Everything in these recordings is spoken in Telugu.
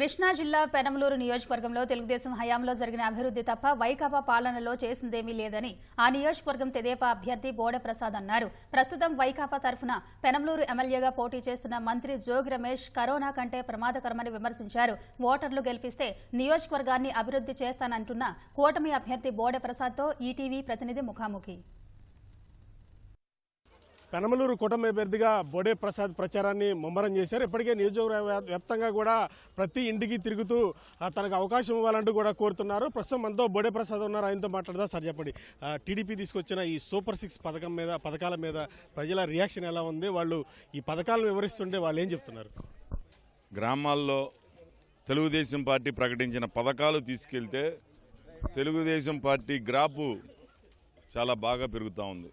కృష్ణా జిల్లా పెనమలూరు నియోజకవర్గంలో తెలుగుదేశం హయాంలో జరిగిన అభివృద్ధి తప్ప వైకాపా పాలనలో చేసిందేమీ లేదని ఆ నియోజకవర్గం తెదేపా అభ్యర్థి బోడ ప్రసాద్ అన్నారు. ప్రస్తుతం వైకాపా తరఫున పెనమలూరు ఎమ్మెల్యేగా పోటీ చేస్తున్న మంత్రి జోగి రమేష్ కరోనా కంటే ప్రమాదకరమని విమర్శించారు. ఓటర్లు గెలిపిస్తే నియోజకవర్గాన్ని అభివృద్ధి చేస్తానంటున్న కూటమి అభ్యర్థి బోడ ప్రసాద్తో ఈటీవీ ప్రతినిధి ముఖాముఖి. పెనమలూరు కూటమి అభ్యర్థిగా బోడే ప్రసాద్ ప్రచారాన్ని ముమ్మరం చేశారు. ఇప్పటికే నియోజకవర్గ వ్యాప్తంగా కూడా ప్రతి ఇంటికి తిరుగుతూ తనకు అవకాశం ఇవ్వాలంటూ కూడా కోరుతున్నారు. ప్రస్తుతం మనతో బోడే ప్రసాద్ ఉన్నారు. ఆయనతో మాట్లాడదా సార్ చెప్పండి. టీడీపీ తీసుకొచ్చిన ఈ సూపర్ సిక్స్ పథకం మీద పథకాల మీద ప్రజల రియాక్షన్ ఎలా ఉంది? వాళ్ళు ఈ పథకాలను వివరిస్తుంటే వాళ్ళు ఏం చెప్తున్నారు? గ్రామాల్లో తెలుగుదేశం పార్టీ ప్రకటించిన పథకాలు తీసుకెళ్తే తెలుగుదేశం పార్టీ గ్రాపు చాలా బాగా పెరుగుతూ ఉంది.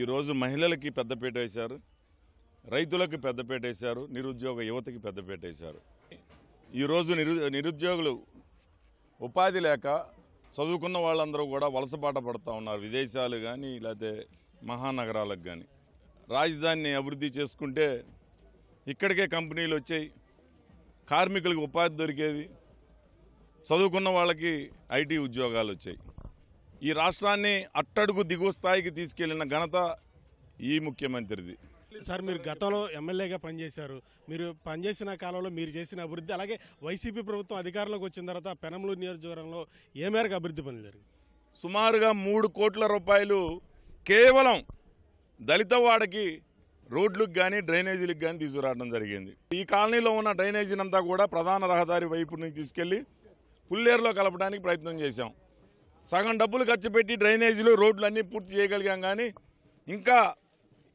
ఈరోజు మహిళలకి పెద్దపీట వేశారు రైతులకు పెద్దపీట వేశారు నిరుద్యోగ యువతకి పెద్దపీట వేశారు. ఈరోజు నిరు నిరుద్యోగులు ఉపాధి లేక చదువుకున్న వాళ్ళందరూ కూడా వలసపాట పడుతూ ఉన్నారు విదేశాలు కానీ లేకపోతే మహానగరాలకు కానీ రాజధానిని అభివృద్ధి చేసుకుంటే ఇక్కడికే కంపెనీలు వచ్చాయి కార్మికులకు ఉపాధి దొరికేది చదువుకున్న వాళ్ళకి ఐటీ ఉద్యోగాలు వచ్చాయి. ఈ రాష్ట్రాన్ని అట్టడుగు దిగువ స్థాయికి తీసుకెళ్ళిన ఘనత ఈ ముఖ్యమంత్రిది. సార్ మీరు గతంలో ఎమ్మెల్యేగా పనిచేశారు. మీరు పనిచేసిన కాలంలో మీరు చేసిన అభివృద్ధి అలాగే వైసీపీ ప్రభుత్వం అధికారంలోకి వచ్చిన తర్వాత పెనమలూరు నియోజకవర్గంలో ఏ మేరకు అభివృద్ధి పనులు జరిగింది సుమారుగా మూడు కోట్ల రూపాయలు కేవలం దళిత వాడకి రోడ్లకు కానీ డ్రైనేజీలకు కానీ తీసుకురావడం జరిగింది. ఈ కాలనీలో ఉన్న డ్రైనేజీని అంతా కూడా ప్రధాన రహదారి వైపు నుంచి తీసుకెళ్ళి పుల్లేరులో కలపడానికి ప్రయత్నం చేశాం. సగం డబ్బులు ఖర్చు పెట్టి డ్రైనేజీలు రోడ్లు అన్నీ పూర్తి చేయగలిగాం కానీ ఇంకా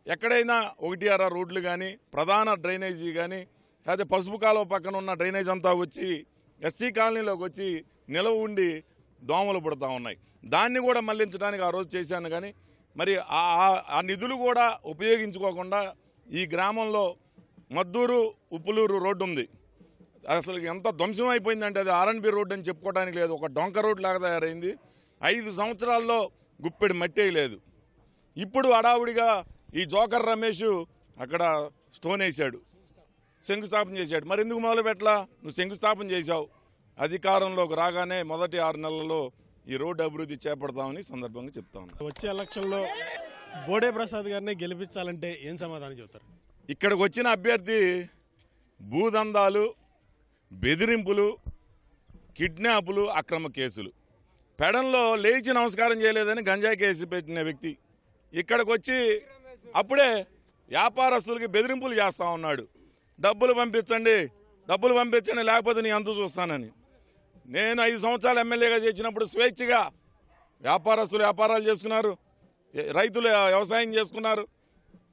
ఎక్కడైనా ఒకటి అర రోడ్లు కానీ ప్రధాన డ్రైనేజీ కానీ లేకపోతే పసుపు కాలువ పక్కన ఉన్న డ్రైనేజ్ అంతా వచ్చి ఎస్సీ కాలనీలోకి వచ్చి నిలవ ఉండి దోమలు పడుతూ ఉన్నాయి. దాన్ని కూడా మళ్ళించడానికి ఆ రోజు చేశాను కానీ మరి ఆ ఆ- ఆ నిధులు కూడా ఉపయోగించుకోకుండా ఈ గ్రామంలో మద్దూరు ఉప్పులూరు రోడ్డు ఉంది. అసలు ఎంత ధ్వంసం అయిపోయిందంటే అది ఆర్ఎన్బి రోడ్డు అని చెప్పుకోవడానికి లేదు. ఒక డొంక రోడ్డు లాగా తయారైంది. ఐదు సంవత్సరాల్లో గుప్పెడి మట్టి లేదు ఇప్పుడు అడావుడిగా ఈ జోకర్ రమేష్ అక్కడ స్టోన్ వేసాడు శంకుస్థాపన చేశాడు. మరి ఎందుకు మొదలు పెట్టలా? నువ్వు శంకుస్థాపన చేశావు. అధికారంలోకి రాగానే మొదటి ఆరు నెలల్లో ఈ రోడ్డు అభివృద్ధి చేపడతామని సందర్భంగా చెప్తా వచ్చే ఎలక్షన్లో బోడే ప్రసాద్ గారిని గెలిపించాలంటే ఏం సమాధానం చెబుతారు? ఇక్కడికి వచ్చిన అభ్యర్థి భూదందాలు బెదిరింపులు కిడ్నాపులు అక్రమ కేసులు. పెడంలో లేచి నమస్కారం చేయలేదని గంజాయి కేసు పెట్టిన వ్యక్తి ఇక్కడికి వచ్చి అప్పుడే వ్యాపారస్తులకి బెదిరింపులు చేస్తా ఉన్నాడు. డబ్బులు పంపించండి డబ్బులు పంపించండి లేకపోతే నీ అంతు చూస్తానని. నేను ఐదు సంవత్సరాలు ఎమ్మెల్యేగా చేసినప్పుడు స్వేచ్ఛగా వ్యాపారస్తులు వ్యాపారాలు చేసుకున్నారు రైతులు వ్యవసాయం చేసుకున్నారు.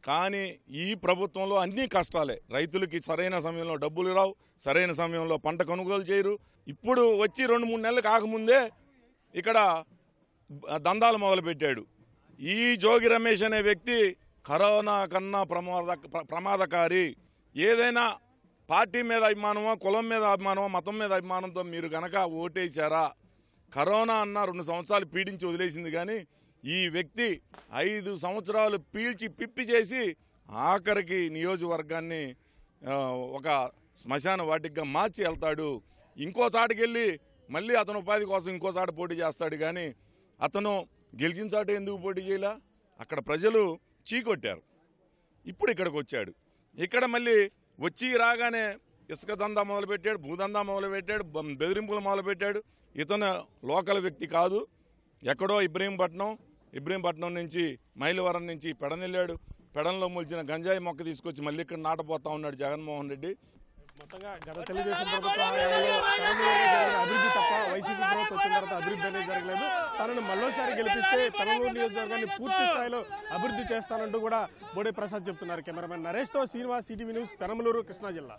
కానీ ఈ ప్రభుత్వంలో అన్నీ కష్టాలే. రైతులకి సరైన సమయంలో డబ్బులు రావు సరైన సమయంలో పంట కొనుగోలు చేయరు. ఇప్పుడు వచ్చి రెండు మూడు నెలలు కాకముందే ఇక్కడ దందాలు మొదలుపెట్టాడు. ఈ జోగి రమేష్ అనే వ్యక్తి కరోనా కన్నా ప్రమాద ప్రమాదకారి. ఏదైనా పార్టీ మీద అభిమానమో కులం మీద అభిమానమో మతం మీద అభిమానంతో మీరు గనక ఓటేశారా? కరోనా అన్న రెండు సంవత్సరాలు పీడించి వదిలేసింది కానీ ఈ వ్యక్తి ఐదు సంవత్సరాలు పీల్చి పిప్పి చేసి ఆఖరికి నియోజకవర్గాన్ని ఒక శ్మశాన వాటిగా మార్చి వెళ్తాడు. ఇంకో చాటుకెళ్ళి మళ్ళీ అతను ఉపాధి కోసం ఇంకోసారి పోటీ చేస్తాడు కానీ అతను గెలిచిన చాట ఎందుకు పోటీ చేయలా? అక్కడ ప్రజలు చీకొట్టారు. ఇప్పుడు ఇక్కడికి వచ్చాడు. ఇక్కడ మళ్ళీ వచ్చి రాగానే ఇసుక దందా మొదలుపెట్టాడు భూదందా మొదలుపెట్టాడు బెదిరింపులు మొదలుపెట్టాడు. ఇతను లోకల్ వ్యక్తి కాదు. ఎక్కడో ఇబ్రహీంపట్నం ఇబ్రహీంపట్నం నుంచి మైలవరం నుంచి పెడనెళ్ళాడు పెడంలో మొలిచిన గంజాయి మొక్క తీసుకొచ్చి మళ్ళీ ఇక్కడ నాటపోతా ఉన్నాడు జగన్మోహన్ రెడ్డి. మొత్తంగా గత తెలుగుదేశం ప్రభుత్వ అభివృద్ధి తప్ప వైసీపీ ప్రభుత్వం వచ్చిన తర్వాత అభివృద్ధి అనేది జరగలేదు. తనను మరోసారి గెలిపిస్తే పెనమలూరు నియోజకవర్గాన్ని పూర్తి స్థాయిలో అభివృద్ధి చేస్తానంటూ కూడా బోడే ప్రసాద్ చెప్తున్నారు కెమెరామెన్ నరేష్తో శ్రీనివాస్ సిటీవీ న్యూస్ పెనమలూరు కృష్ణా జిల్లా.